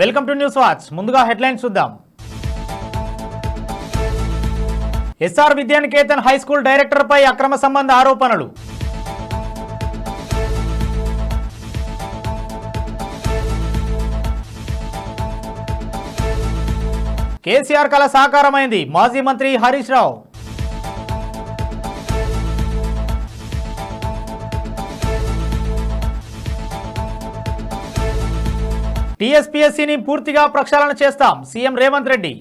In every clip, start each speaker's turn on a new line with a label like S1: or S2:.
S1: Welcome to News Watch. ముందుగా headlines చూద్దాం. SR Vidyanikethan high school డైరెక్టర్పై అక్రమ సంబంధ ఆరోపణలు. కేసీఆర్ కళ సాకారమైంది. మాజీ మంత్రి హరీష్ రావు. టీఎస్పీఎస్సీని పూర్తిగా ప్రక్షాళన చేస్తాం. సీఎం రేవంత్ రెడ్డి.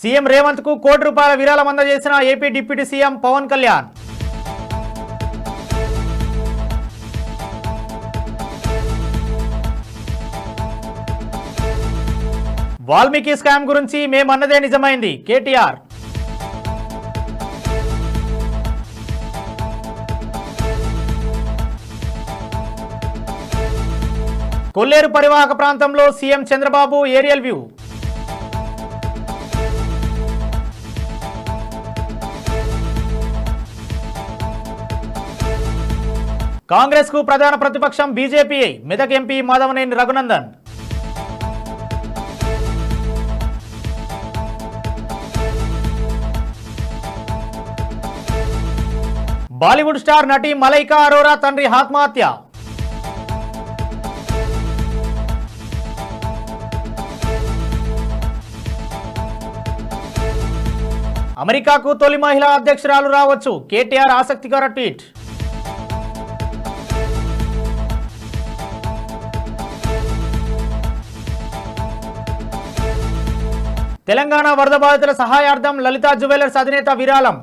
S1: సీఎం రేవంత్కు కోటి రూపాయల విరాళం అందజేసిన AP deputy CM Pawan Kalyan. Valmiki scam గురించి మేమన్నదే నిజమైంది. కేటీఆర్. కొల్లేరు పరివాహక ప్రాంతంలో సీఎం చంద్రబాబు ఏరియల్ వ్యూ. కాంగ్రెస్కు ప్రధాన ప్రతిపక్షం BJP Medak MP Madhavaneni Raghunandan. Bollywood star నటి మలైకా అరోరా తండ్రి ఆత్మహత్య. అమెరికాకు తొలి మహిళా అధ్యక్షురాలు రావచ్చు. కేటీఆర్ ఆసక్తికర ట్వీట్. తెలంగాణ వరద బాధితుల సహాయార్థం లలితా జ్యువెలర్స్ అధినేత విరాళం.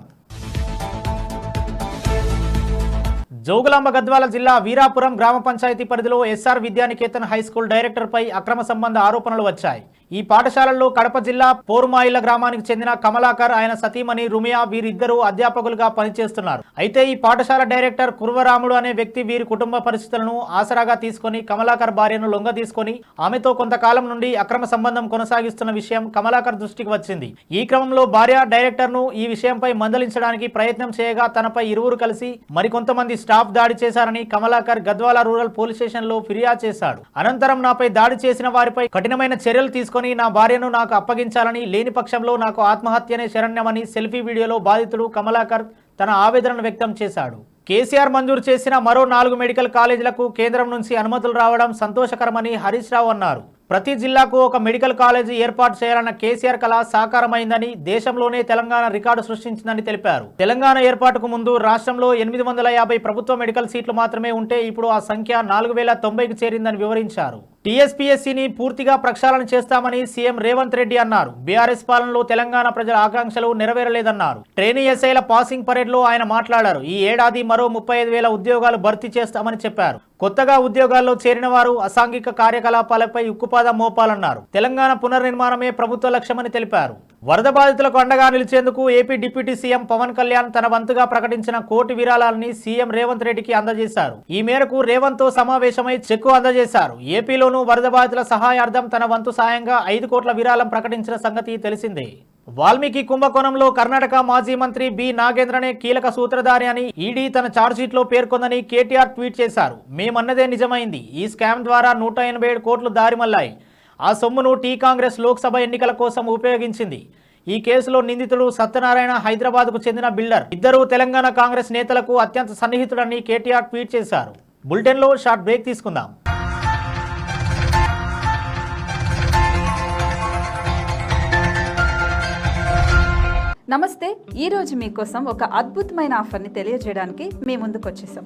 S1: జోగులాంబ గద్వాల జిల్లా వీరాపురం గ్రామ పంచాయతీ పరిధిలో ఎస్ఆర్ విద్యానికేతన్ హై స్కూల్ డైరెక్టర్పై అక్రమ సంబంధ ఆరోపణలు వచ్చాయి. ఈ పాఠశాలలో కడప జిల్లా పోర్మాయిల గ్రామానికి చెందిన కమలాకర్ ఆయన సతీమణి రుమియా వీరిద్దరూ అధ్యాపకులుగా పనిచేస్తున్నారు. అయితే ఈ పాఠశాల డైరెక్టర్ కుర్వరాముడు అనే వ్యక్తి వీరి కుటుంబ పరిస్థితులను ఆసరాగా తీసుకొని కమలాకర్ భార్యను లొంగ తీసుకొని ఆమెతో కొంతకాలం నుండి అక్రమ సంబంధం కొనసాగిస్తున్న విషయం కమలాకర్ దృష్టికి వచ్చింది. ఈ క్రమంలో భార్య డైరెక్టర్ను ఈ విషయంపై మందలించడానికి ప్రయత్నం చేయగా తనపై ఇరువురు కలిసి మరికొంతమంది స్టాఫ్ దాడి చేశారని కమలాకర్ గద్వాల రూరల్ పోలీస్ స్టేషన్లో ఫిర్యాదు చేశాడు. అనంతరం నాపై దాడి చేసిన వారిపై కఠినమైన చర్యలు తీసుకొని నా భార్యను నాకు అప్పగించాలని లేని పక్షంలో నాకు ఆత్మహత్యనే శరణ్యమని సెల్ఫీ వీడియోలో బాధితుడు కమలాకర్ తన ఆవేదనను వ్యక్తం చేశాడు. కేసీఆర్ మంజూరు చేసిన మరో నాలుగు మెడికల్ కాలేజీలకు కేంద్రం నుంచి అనుమతులు రావడం సంతోషకరమని హరీష్ రావు అన్నారు. ప్రతి జిల్లాకు ఒక మెడికల్ కాలేజీ ఏర్పాటు చేయాలన్న కేసీఆర్ కళ సాకారమైందని దేశంలోనే తెలంగాణ రికార్డు సృష్టించిందని తెలిపారు. తెలంగాణ ఏర్పాటుకు ముందు రాష్ట్రంలో ఎనిమిది వందల యాభై ప్రభుత్వ మెడికల్ సీట్లు మాత్రమే ఉంటే ఇప్పుడు ఆ సంఖ్య నాలుగు వేల తొంభైకి చేరిందని వివరించారు. టీఎస్పీఎస్సీని పూర్తిగా ప్రక్షాళన చేస్తామని సీఎం రేవంత్ రెడ్డి అన్నారు. బీఆర్ఎస్ పాలనలో తెలంగాణ ప్రజల ఆకాంక్షలు నెరవేరలేదన్నారు. ట్రైనీ ఎస్ఐల పాసింగ్ పరేడ్లో ఆయన మాట్లాడారు. ఈ ఏడాది మరో ముప్పై ఐదు వేల ఉద్యోగాలు భర్తీ చేస్తామని చెప్పారు. కొత్తగా ఉద్యోగాల్లో చేరిన వారు అసాంఘిక కార్యకలాపాలపై ఉక్కుపాదం మోపాలన్నారు. తెలంగాణ పునర్నిర్మాణమే ప్రభుత్వ లక్ష్యమని తెలిపారు. వరద బాధితులకు అండగా నిలిచేందుకు AP deputy CM Pawan Kalyan తన వంతుగా ప్రకటించిన కోటి విరాళాలని సీఎం రేవంత్ రెడ్డికి అందజేశారు. ఈ మేరకు రేవంత్తో సమావేశమై చెక్కు అందజేశారు. ఏపీలోనూ వరద బాధితుల సహాయార్థం తన వంతు సాయంగా ఐదు కోట్ల విరాళం ప్రకటించిన సంగతి తెలిసిందే. వాల్మీకి కుంభకోణంలో కర్ణాటక మాజీ మంత్రి బి నాగేంద్రనే కీలక సూత్రధారి అని ఈడీ తన ఛార్జ్షీట్లో పేర్కొందని కేటీఆర్ ట్వీట్ చేశారు. మేమన్నదే నిజమైంది. ఈ స్కామ్ ద్వారా నూట ఎనభై ఏడు కోట్లు దారిమల్లాయి ఆ సొమ్మును టీ కాంగ్రెస్ లోక్సభ ఎన్నికల కోసం ఉపయోగించింది. ఈ కేసులో నిందితుడు సత్యనారాయణ హైదరాబాద్కు చెందిన బిల్డర్. ఇద్దరు తెలంగాణ కాంగ్రెస్ నేతలకు అత్యంత సన్నిహితుడని కేటీఆర్ ట్వీట్ చేశారు. బులెటిన్లో షార్ట్ బ్రేక్ తీసుకుందాం.
S2: నమస్తే ఈరోజు మీకోసం ఒక అద్భుతమైన ఆఫర్ని తెలియజేయడానికి మీ ముందుకు వచ్చేసాం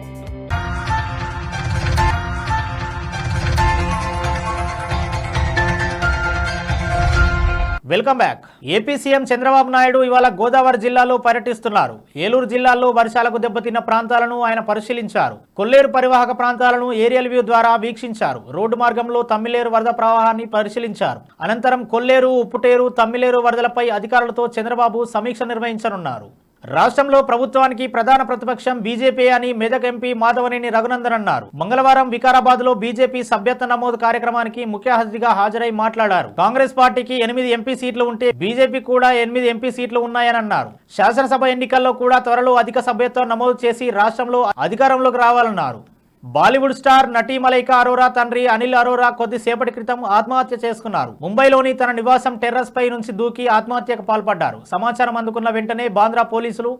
S1: Welcome back. AP CM Chandrababu Naidu ఇవాళ గోదావరి జిల్లాలో పర్యటిస్తున్నారు. ఏలూరు జిల్లాలో వర్షాలకు దెబ్బతిన్న ప్రాంతాలను ఆయన పరిశీలించారు. కొల్లేరు పరివాహక ప్రాంతాలను ఏరియల్ వ్యూ ద్వారా వీక్షించారు. రోడ్డు మార్గంలో తమ్మిలేరు వరద ప్రవాహాన్ని పరిశీలించారు. అనంతరం కొల్లేరు ఉప్పుటేరు తమ్మిలేరు వరదలపై అధికారులతో చంద్రబాబు సమీక్ష నిర్వహించనున్నారు. రాష్ట్రంలో ప్రభుత్వానికి ప్రధాన ప్రతిపక్షం బీజేపీ అని మెదక్ ఎంపీ మాధవనేని రఘునందన్ అన్నారు. మంగళవారం వికారాబాద్లో బీజేపీ సభ్యత్వ నమోదు కార్యక్రమానికి ముఖ్య అతిథిగా హాజరై మాట్లాడారు. కాంగ్రెస్ పార్టీకి ఎనిమిది ఎంపీ సీట్లు ఉంటే బీజేపీ కూడా ఎనిమిది ఎంపీ సీట్లు ఉన్నాయని అన్నారు. శాసనసభ ఎన్నికల్లో కూడా త్వరలో అధిక సభ్యత్వం నమోదు చేసి రాష్ట్రంలో అధికారంలోకి రావాలన్నారు. బాలీవుడ్ స్టార్ నటీ మలైకా అరోరా తండ్రి అనిల్ అరోరా కొద్దిసేపటి క్రితం ఆత్మహత్య చేసుకున్నారు. ముంబైలోని తన నివాసం టెర్రస్ పై నుంచి దూకి ఆత్మహత్యకు పాల్పడ్డారు. సమాచారం అందుకున్న వెంటనే బాంద్రా పోలీసులు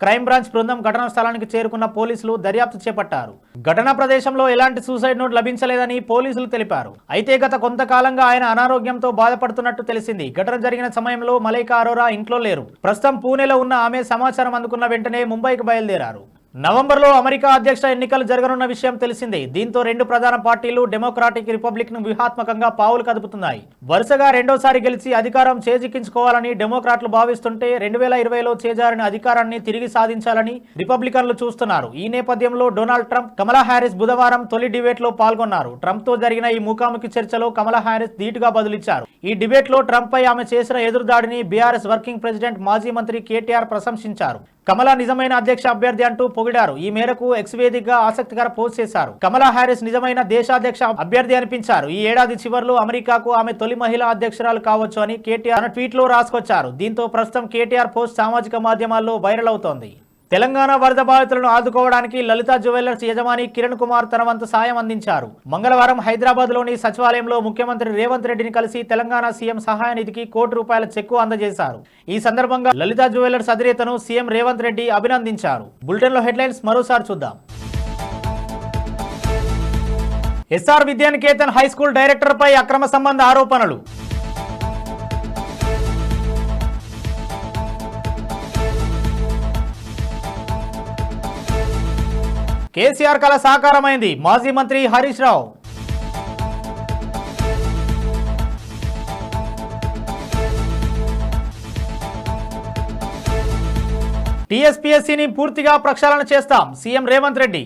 S1: క్రైమ్ బ్రాంచ్ బృందం ఘటనా స్థలానికి చేరుకున్న పోలీసులు దర్యాప్తు చేపట్టారు. ఘటనా ప్రదేశంలో ఎలాంటి సూసైడ్ నోట్ లభించలేదని పోలీసులు తెలిపారు. అయితే గత కొంతకాలంగా ఆయన అనారోగ్యంతో బాధపడుతున్నట్టు తెలిసింది. ఘటన జరిగిన సమయంలో మలైకా అరోరా ఇంట్లో లేరు. ప్రస్తుతం పూణేలో ఉన్న ఆమె సమాచారం అందుకున్న వెంటనే ముంబైకి బయలుదేరారు. నవంబర్లో అమెరికా అధ్యక్ష ఎన్నికలు జరగనున్న విషయం తెలిసిందే. దీంతో రెండు ప్రధాన పార్టీలు డెమోక్రాటిక్ రిపబ్లిక్ను వ్యూహాత్మకంగా పావులు కదుపుతున్నాయి. వరుసగా రెండోసారి గెలిచి అధికారం చేజిక్కించుకోవాలని డెమోక్రాట్లు భావిస్తుంటే రెండు వేల ఇరవైలో చేజారిన అధికారాన్ని తిరిగి సాధించాలని రిపబ్లికన్లు చూస్తున్నారు. ఈ నేపథ్యంలో డొనాల్డ్ ట్రంప్ కమలా హ్యారిస్ బుధవారం తొలి డిబేట్లో పాల్గొన్నారు. ట్రంప్తో జరిగిన ఈ ముఖాముఖి చర్చలో కమలా హ్యారిస్ ధీటుగా బదులిచ్చారు. ఈ డిబేట్లో ట్రంప్ పై ఆమె చేసిన ఎదురుదాడిని బీఆర్ఎస్ వర్కింగ్ ప్రెసిడెంట్ మాజీ మంత్రి కేటీఆర్ ప్రశంసించారు. కమల నిజమైన అధ్యక్ష అభ్యర్థి అంటూ పొగిడారు. ఈ మేరకు ఎక్స్ వేదికగా ఆసక్తికర పోస్ట్ చేశారు. కమలా హ్యారిస్ నిజమైన దేశాధ్యక్ష అభ్యర్థి అనిపించారు. ఈ ఏడాది చివరిలో అమెరికాకు ఆమె తొలి మహిళా అధ్యక్షురాలు కావచ్చు అని కేటీఆర్ ట్వీట్లో రాసుకొచ్చారు. దీంతో ప్రస్తుతం కేటీఆర్ పోస్ట్ సామాజిక మాధ్యమాల్లో వైరల్ అవుతోంది. తెలంగాణ వరద బాధితులను ఆదుకోవడానికి లలిత జ్యువెలర్స్ యజమాని కిరణ్ కుమార్ తన వంతు సాయం అందించారు. మంగళవారం హైదరాబాద్లోని సచివాలయంలో ముఖ్యమంత్రి రేవంత్ రెడ్డిని కలిసి తెలంగాణ సీఎం సహాయ నిధికి కోటి రూపాయల చెక్కు అందజేశారు. ఈ సందర్భంగా లలిత జ్యువెలర్స్ అధినేతను సీఎం రేవంత్ రెడ్డి అభినందించారు. బులెటిన్లో హెడ్లైన్స్ మరోసారి చూద్దాం. SR Vidyaniketan high school director పై అక్రమ సంబంధ ఆరోపణలు. కేసీఆర్ కళ సాకారమైంది. మాజీ మంత్రి హరీష్ రావు. టీఎస్పీఎస్సీని పూర్తిగా ప్రక్షాళన చేస్తాం. సీఎం రేవంత్ రెడ్డి.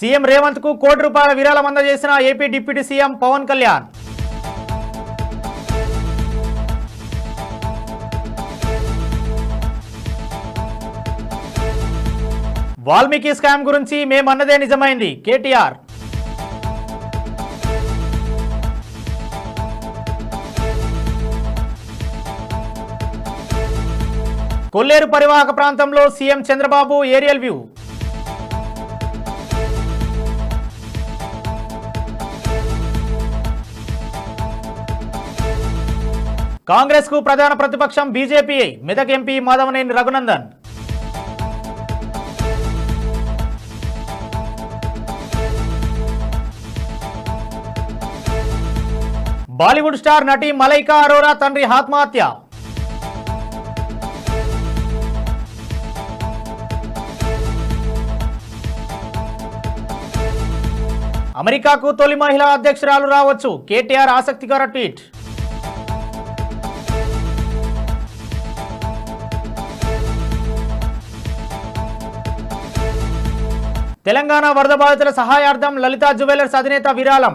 S1: సీఎం రేవంత్కు కోటి రూపాయల విరాళం అందజేసిన AP deputy CM Pawan Kalyan. Valmiki scam గురించి మేమన్నదే నిజమైంది. కేటీఆర్. కొల్లేరు పరివాహక ప్రాంతంలో సీఎం చంద్రబాబు ఏరియల్ వ్యూ. కాంగ్రెస్కు ప్రధాన ప్రతిపక్షం BJP Medak MP Madhavaneni Raghunandan. Bollywood star నటి మలైకా అరోరా తండ్రి ఆత్మహత్య. అమెరికాకు తొలి మహిళా అధ్యక్షురాలు రావచ్చు. కేటీఆర్ ఆసక్తికర ట్వీట్. తెలంగాణ వరద బాధితుల సహాయార్థం లలితా జ్యువెలర్స్ అధినేత విరాళం.